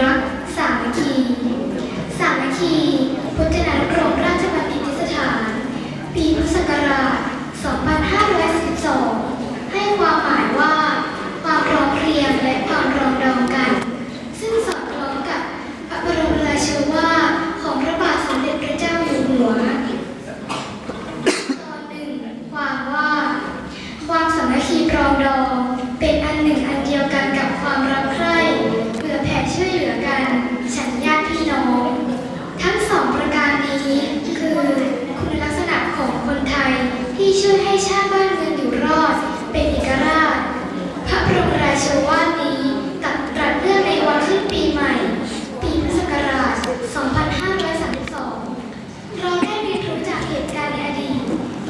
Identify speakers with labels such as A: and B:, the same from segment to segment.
A: รัก สามัคคี สามัคคี ที่ช่วยให้ชาติบ้านเมืองอยู่รอด เป็นเอกราช พระบรมราชวาทนี้กับตรัสเรื่องในวันขึ้นปีใหม่ ปีพุทธศักราช 2532 เราได้เรียนรู้จากเหตุการณ์ในอดีต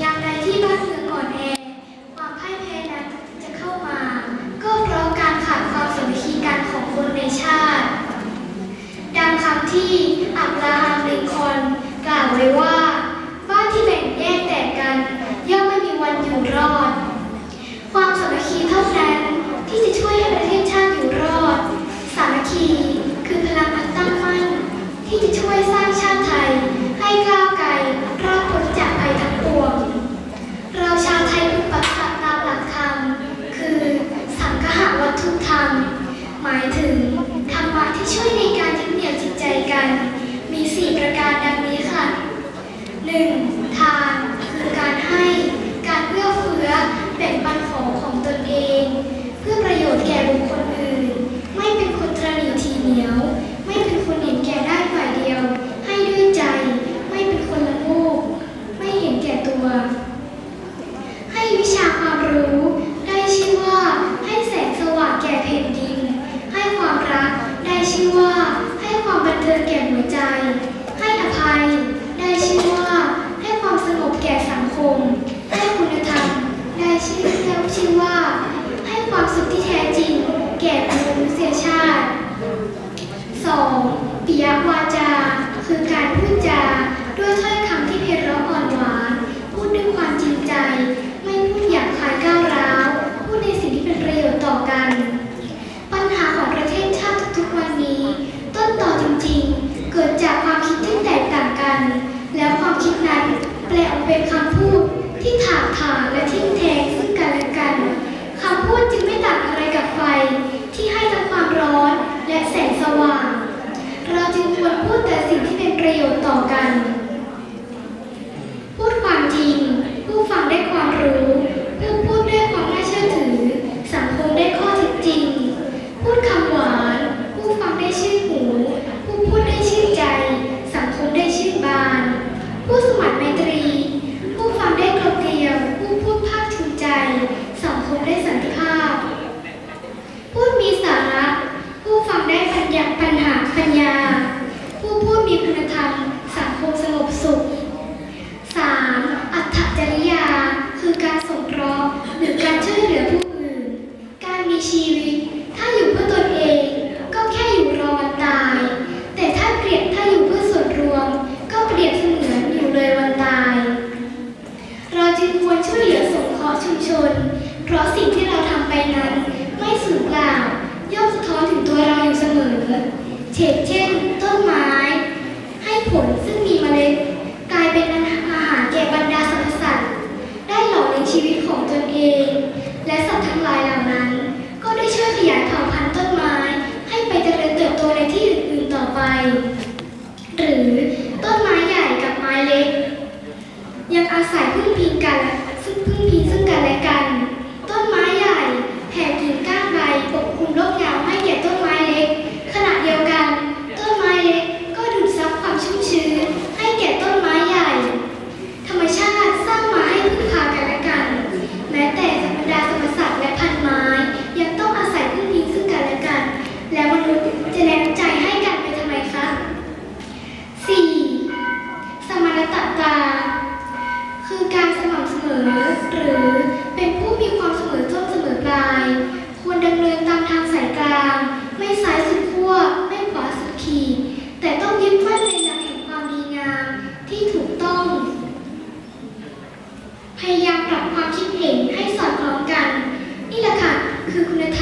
A: อย่างใดที่บ้านเมืองก่อนแอ ความพ่ายแพ้นั้นจะเข้ามา ก็เพราะการขาดความสามัคคีการของคนในชาติ ดังคำที่ ปิยวาจา คือการพูดจา ด้วยถ้อยคำที่เพเราะอ่อนหวาน พูดด้วยความจริงใจ ไม่พูดอยาบคายก้าวร้าว พูดในสิ่งที่เป็นประโยชน์ต่อกัน พึ่งพิงกัน ซึ่งพึ่งพิงซึ่งกันและกัน คือคุณธรรม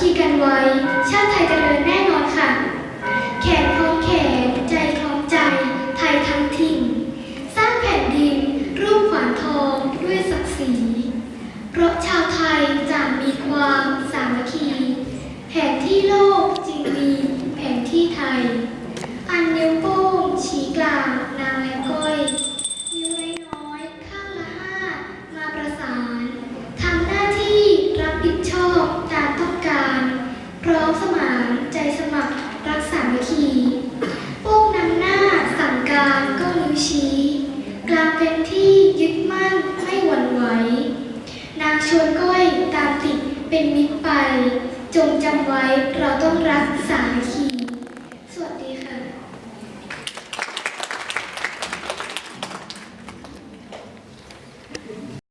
A: คีกันไว้ ชาติไทยจเจริญแน่นอนค่ะ ร้องสมานใจสมัครรักสามัคคีปุ้งนำหน้าสั่งการก็รู้ชี้ กลางเป็นที่ยึดมั่นไม่หวั่นไหว นางชวนก้อยตามติดเป็นมิตรไป จงจำไว้เราต้องรักสามัคคีสวัสดี